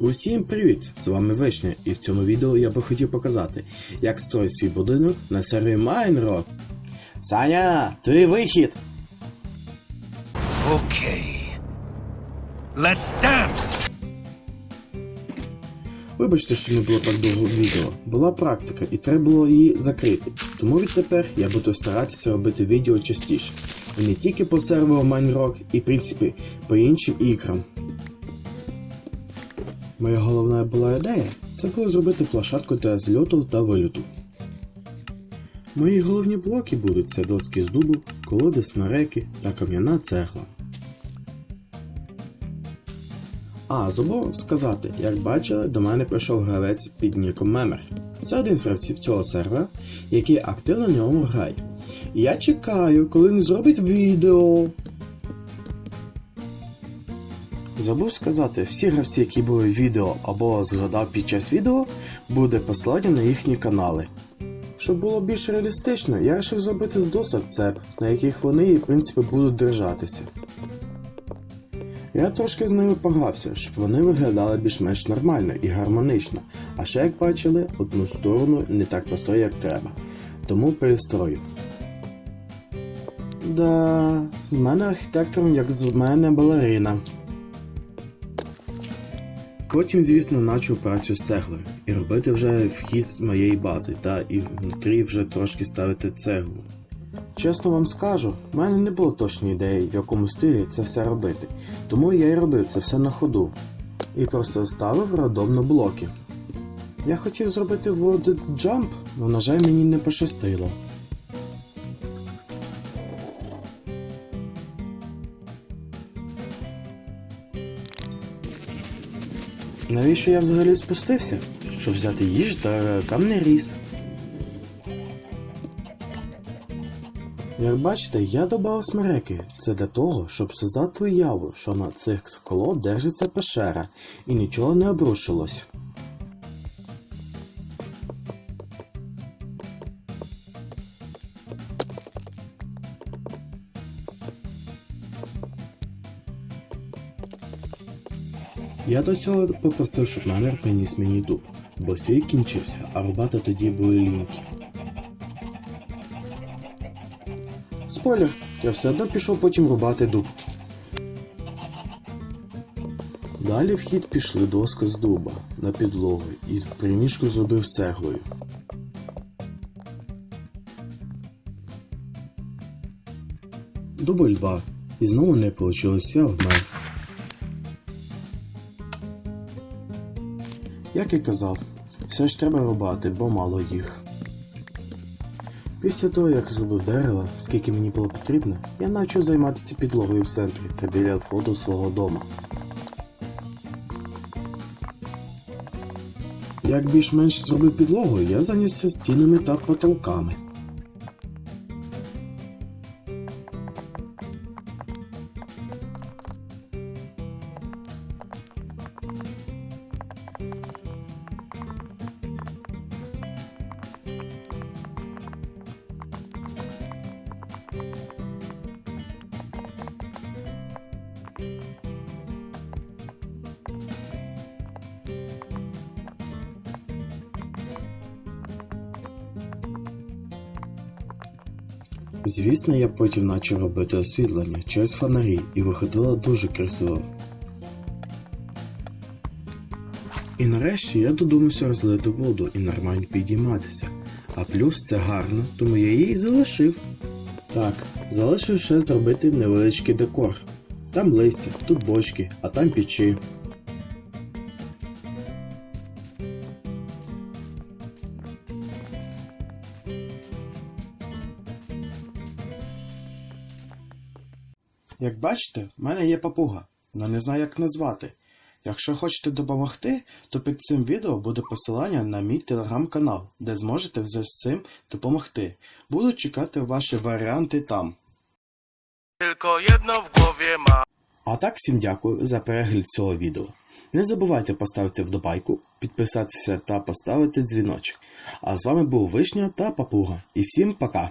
Усім привіт! З вами Вишня, і в цьому відео я би хотів показати, як строїть свій будинок на сервері Майнрок. Саня, твій вихід! Okay. Let's dance! Вибачте, що не було так довго відео. Була практика, і треба було її закрити. Тому відтепер я буду старатися робити відео частіше. І не тільки по серверу Майнрок, і в принципі по іншим іграм. Моя головна була ідея це було зробити площадку для зльоту та вильоту. Мої головні блоки будуть це доски з дубу, колоди смереки та кам'яна цегла. А, забув сказати, як бачили, до мене прийшов гравець під ніком Мемер. Це один з гравців цього сервера, який активно на ньому грає. Я чекаю, коли він зробить відео. Забув сказати, всі гравці, які були в відео або згадав під час відео, буде посилання на їхні канали. Щоб було більш реалістично, я вирішив зробити з досок цеп, на яких вони в принципі будуть держатися. Я трошки з ними погрався, щоб вони виглядали більш-менш нормально і гармонично, а ще як бачили, одну сторону не так построїв, як треба. Тому перестроїв. Да, з мене архітектором, як з мене балерина. Потім, звісно, почав працю з цеглою і робити вже вхід з моєї бази, та і внутрі вже трошки ставити цеглу. Чесно вам скажу, в мене не було точної ідеї, в якому стилі це все робити, тому я і робив це все на ходу. І просто ставив рандомно блоки. Я хотів зробити води джамп, але, на жаль, мені не пощастило. Навіщо я взагалі спустився? Щоб взяти їжу та камний ріс. Як бачите, я додав смереки. Це для того, щоб создати уяву, що на цих колод держиться пещера і нічого не обрушилось. Я до цього попросив, щоб мене приніс мені дуб, бо свій кінчився, а рубати тоді були ліньки. Спойлер, я все одно пішов потім рубати дуб. Далі в хід пішли доски з дуба на підлогу і приміжку зробив цеглою. Дубль 2. І знову не вийшло, я вмер. Як і казав, все ж треба рубати, бо мало їх. Після того, як зробив дерева, скільки мені було потрібно, я почав займатися підлогою в центрі та біля входу свого дома. Як більш-менш зробив підлогу, я зайнявся стінами та потолками. Звісно, я потім почав робити освітлення через фонарі і виходило дуже красиво. І нарешті я додумався розлити воду і нормально підійматися. А плюс це гарно, тому я її залишив. Так, залишив ще зробити невеличкий декор. Там листя, тут бочки, а там печі. Як бачите, в мене є папуга, але не знаю, як назвати. Якщо хочете допомогти, то під цим відео буде посилання на мій телеграм-канал, де зможете з цим допомогти. Буду чекати ваші варіанти там. А так всім дякую за перегляд цього відео. Не забувайте поставити вподобайку, підписатися та поставити дзвіночок. А з вами був Вишня та Папуга. І всім пока!